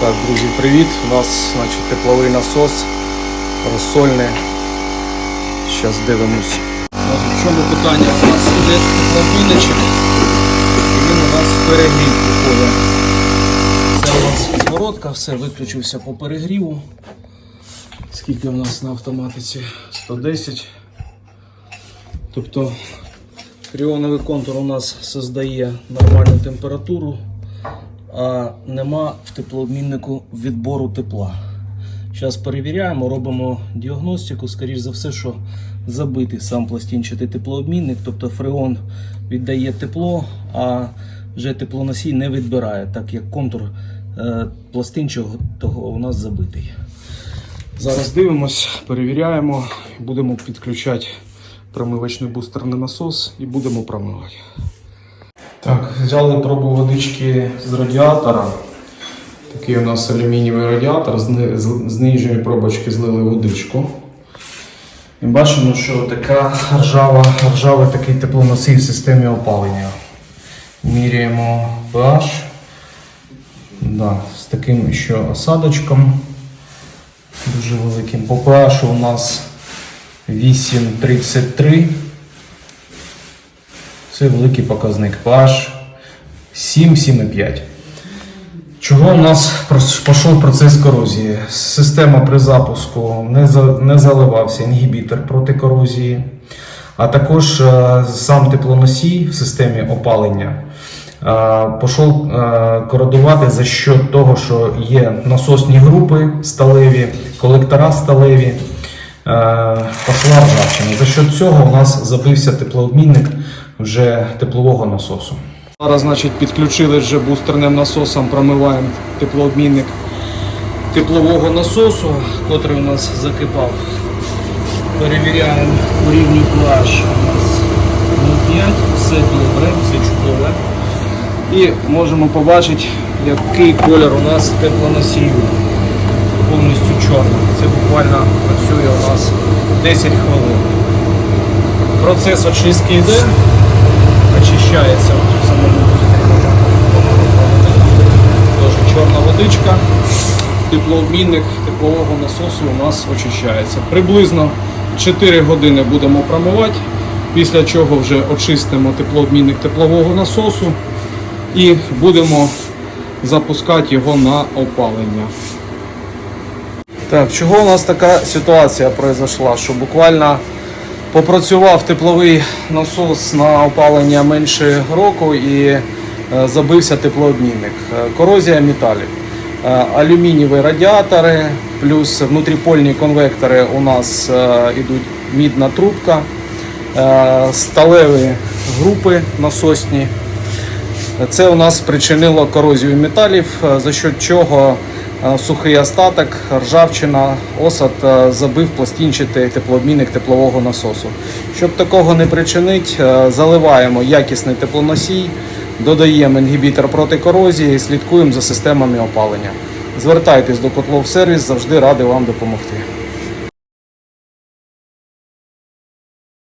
Так, друзі, привіт. У нас значить, тепловий насос розсольний. Зараз дивимось. В чому питання? У нас іде тепловиничок, і він у нас перегрів виходить. Це у нас зворотка, все, виключився по перегріву. Скільки у нас на автоматиці? 110. Тобто кріоновий контур у нас создає нормальну температуру а нема в теплообміннику відбору тепла. Зараз перевіряємо, робимо діагностику. Скоріше за все, що забитий сам пластинчатий теплообмінник, тобто фреон віддає тепло, а вже теплоносій не відбирає, так як контур е, пластинчатого у нас забитий. Зараз дивимось, перевіряємо, будемо підключати промивочний бустерний насос і будемо промивати. Так, взяли пробу водички з радіатора. Такий у нас алюмінієвий радіатор, з ни- з- з нижньої пробочки злили водичку. І бачимо, що така ржава, ржавий такий теплоносій в системі опалення. Міряємо pH. Да, з таким ще осадочком. Дуже великим. По pH у нас 8,33. Це великий показник pH 7-7,5. Чого у нас пішов процес корозії? Система при запуску не, заливався інгібітор проти корозії, а також е, сам теплоносій в системі опалення е, пішов е, кородувати за счет того, що є насосні групи сталеві, колектора сталеві. Пошла ржавчина. За счет цього у нас забився теплообмінник вже теплового насосу. Зараз, значить, підключили вже бустерним насосом, промиваємо теплообмінник теплового насосу, котрий у нас закипав. Перевіряємо по рівню pH. У нас 0,5, все добре, все чудове. І можемо побачити, який колір у нас теплоносію. Повністю чорний. Це буквально працює у нас 10 хвилин. Процес очистки йде, очищається в самому бустрі. Теж чорна водичка. Теплообмінник теплового насосу у нас очищається. Приблизно 4 години будемо промивати, після чого вже очистимо теплообмінник теплового насосу і будемо запускати його на опалення. Так, чого у нас така ситуація произошла, що буквально попрацював тепловий насос на опалення менше року і е, забився теплообмінник. Е, Корозія металів. Е, Алюмінієві радіатори, плюс внутріпольні конвектори у нас ідуть мідна трубка, сталеві групи насосні. Це у нас спричинило корозію металів, за що чого сухий остаток, ржавчина, осад е, забив пластинчатий теплообмінник теплового насосу. Щоб такого не причинити, е, заливаємо якісний теплоносій, додаємо інгібітор проти корозії, слідкуємо за системами опалення. Звертайтесь до котлов сервіс, завжди радий вам допомогти.